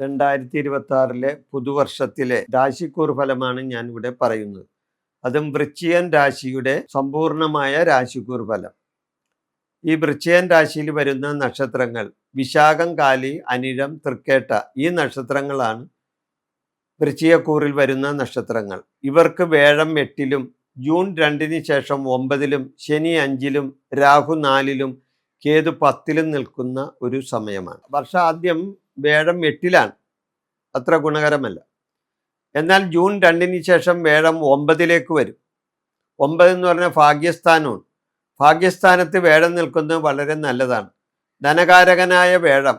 രണ്ടായിരത്തി ഇരുപത്തി ആറിലെ പുതുവർഷത്തിലെ രാശിക്കൂർ ഫലമാണ് ഞാൻ ഇവിടെ പറയുന്നത്. അതും വൃശ്ചിയൻ രാശിയുടെ സമ്പൂർണമായ രാശിക്കൂർ ഫലം. ഈ വൃശ്ചിയൻ രാശിയിൽ വരുന്ന നക്ഷത്രങ്ങൾ വിശാഖം കാലി അനിഴം തൃക്കേട്ട ഈ നക്ഷത്രങ്ങളാണ് വൃശ്ചിയക്കൂറിൽ വരുന്ന നക്ഷത്രങ്ങൾ. ഇവർക്ക് വേഴം എട്ടിലും ജൂൺ രണ്ടിന് ശേഷം ഒമ്പതിലും ശനി അഞ്ചിലും രാഹു നാലിലും കേതു പത്തിലും നിൽക്കുന്ന ഒരു സമയമാണ്. വർഷാദ്യം വേഴം എട്ടിലാണ്. അത്ര ഗുണകരമല്ല. എന്നാൽ ജൂൺ രണ്ടിന് ശേഷം വേഴം ഒമ്പതിലേക്ക് വരും. ഒമ്പത് എന്ന് പറഞ്ഞാൽ ഭാഗ്യസ്ഥാനമാണ്. ഭാഗ്യസ്ഥാനത്ത് വേഴം നിൽക്കുന്നത് വളരെ നല്ലതാണ്. ധനകാരകനായ വേഴം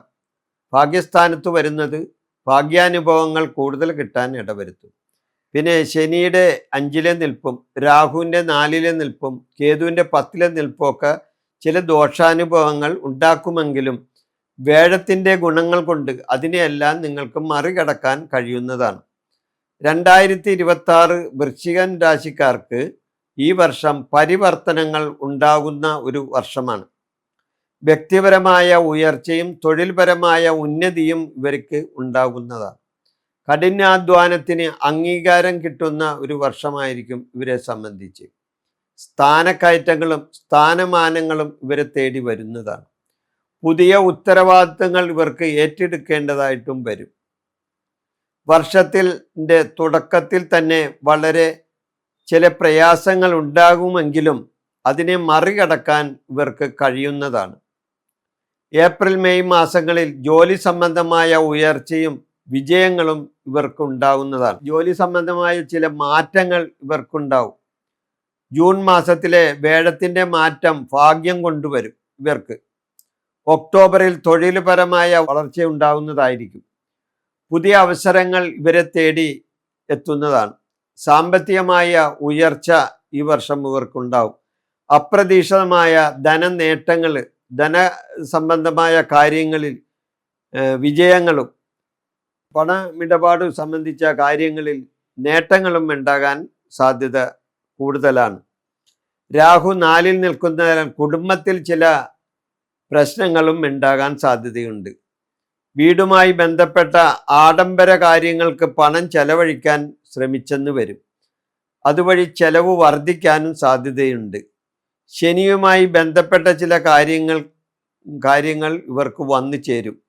ഭാഗ്യസ്ഥാനത്ത് വരുന്നത് ഭാഗ്യാനുഭവങ്ങൾ കൂടുതൽ കിട്ടാൻ ഇടവരുത്തും. പിന്നെ ശനിയുടെ അഞ്ചിലെ നിൽപ്പും രാഹുവിന്റെ നാലിലെ നിൽപ്പും കേതുവിന്റെ പത്തിലെ നിൽപ്പുമൊക്കെ ചില ദോഷാനുഭവങ്ങൾ ഉണ്ടാക്കുമെങ്കിലും വേഴത്തിന്റെ ഗുണങ്ങൾ കൊണ്ട് അതിനെയെല്ലാം നിങ്ങൾക്ക് മറികടക്കാൻ കഴിയുന്നതാണ്. രണ്ടായിരത്തി ഇരുപത്തി ആറ് വൃശ്ചികൻ രാശിക്കാർക്ക് ഈ വർഷം പരിവർത്തനങ്ങൾ ഉണ്ടാകുന്ന ഒരു വർഷമാണ്. വ്യക്തിപരമായ ഉയർച്ചയും തൊഴിൽപരമായ ഉന്നതിയും ഇവർക്ക് ഉണ്ടാകുന്നതാണ്. കഠിനാധ്വാനത്തിന് അംഗീകാരം കിട്ടുന്ന ഒരു വർഷമായിരിക്കും ഇവരെ സംബന്ധിച്ച്. സ്ഥാനക്കയറ്റങ്ങളും സ്ഥാനമാനങ്ങളും ഇവരെ തേടി വരുന്നതാണ്. പുതിയ ഉത്തരവാദിത്തങ്ങൾ ഇവർക്ക് ഏറ്റെടുക്കേണ്ടതായിട്ടും വരും. വർഷത്തിന്റെ തുടക്കത്തിൽ തന്നെ വളരെ ചില പ്രയാസങ്ങൾ ഉണ്ടാകുമെങ്കിലും അതിനെ മറികടക്കാൻ ഇവർക്ക് കഴിയുന്നതാണ്. ഏപ്രിൽ മെയ് മാസങ്ങളിൽ ജോലി സംബന്ധമായ ഉയർച്ചയും വിജയങ്ങളും ഇവർക്ക് ഉണ്ടാകുന്നതാണ് ജോലി സംബന്ധമായ ചില മാറ്റങ്ങൾ ഇവർക്കുണ്ടാവും. ജൂൺ മാസത്തിലെ വേഴത്തിന്റെ മാറ്റം ഭാഗ്യം കൊണ്ടുവരും ഇവർക്ക്. ഒക്ടോബറിൽ തൊഴിൽപരമായ വളർച്ച ഉണ്ടാകുന്നതായിരിക്കും പുതിയ അവസരങ്ങൾ ഇവരെ തേടി എത്തുന്നതാണ്. സാമ്പത്തികമായ ഉയർച്ച ഈ വർഷം ഇവർക്കുണ്ടാവും. അപ്രതീക്ഷിതമായ ധനനേട്ടങ്ങൾ ധന കാര്യങ്ങളിൽ വിജയങ്ങളും പണമിടപാട് സംബന്ധിച്ച കാര്യങ്ങളിൽ നേട്ടങ്ങളും ഉണ്ടാകാൻ സാധ്യത കൂടുതലാണ്. രാഹു നാലിൽ നിൽക്കുന്ന കുടുംബത്തിൽ ചില പ്രശ്നങ്ങളും ഉണ്ടാകാൻ സാധ്യതയുണ്ട്. വീടുമായി ബന്ധപ്പെട്ട ആഡംബര കാര്യങ്ങൾക്ക് പണം ചെലവഴിക്കാൻ ശ്രമിച്ചെന്ന് വരും. അതുവഴി ചെലവ് വർദ്ധിക്കാനും സാധ്യതയുണ്ട്. ശനിയുമായി ബന്ധപ്പെട്ട ചില കാര്യങ്ങൾ കാര്യങ്ങൾ ഇവർക്ക് വന്നു ചേരും.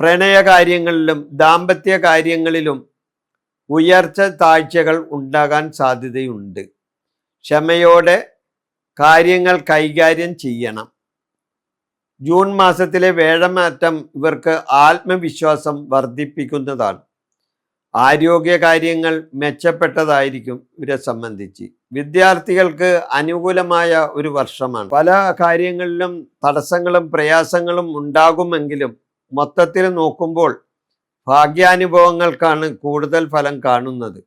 പ്രണയ കാര്യങ്ങളിലും ദാമ്പത്യ കാര്യങ്ങളിലും ഉയർച്ച താഴ്ചകൾ ഉണ്ടാകാൻ സാധ്യതയുണ്ട്. ക്ഷമയോടെ കാര്യങ്ങൾ കൈകാര്യം ചെയ്യണം. ജൂൺ മാസത്തിലെ വേഴമാറ്റം ഇവർക്ക് ആത്മവിശ്വാസം വർദ്ധിപ്പിക്കുന്നതാണ്. ആരോഗ്യ കാര്യങ്ങൾ മെച്ചപ്പെട്ടതായിരിക്കും ഇവരെ സംബന്ധിച്ച്. വിദ്യാർത്ഥികൾക്ക് അനുകൂലമായ ഒരു വർഷമാണ്. പല കാര്യങ്ങളിലും തടസ്സങ്ങളും പ്രയാസങ്ങളും ഉണ്ടാകുമെങ്കിലും മൊത്തത്തിൽ നോക്കുമ്പോൾ ഭാഗ്യാനുഭവങ്ങൾക്കാണ് കൂടുതൽ ഫലം കാണുന്നത്.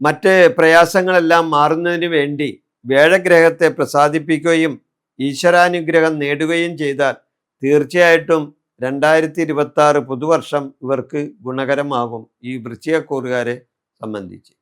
മറ്റ് പ്രയാസങ്ങളെല്ലാം മാറുന്നതിന് വേണ്ടി വേഴഗ്രഹത്തെ പ്രസാദിപ്പിക്കുകയും ഈശ്വരാനുഗ്രഹം നേടുകയും ചെയ്താൽ തീർച്ചയായിട്ടും രണ്ടായിരത്തി ഇരുപത്തി പുതുവർഷം ഇവർക്ക് ഗുണകരമാകും. ഈ വൃശ്ചികക്കൂറുകാരെ സംബന്ധിച്ച്.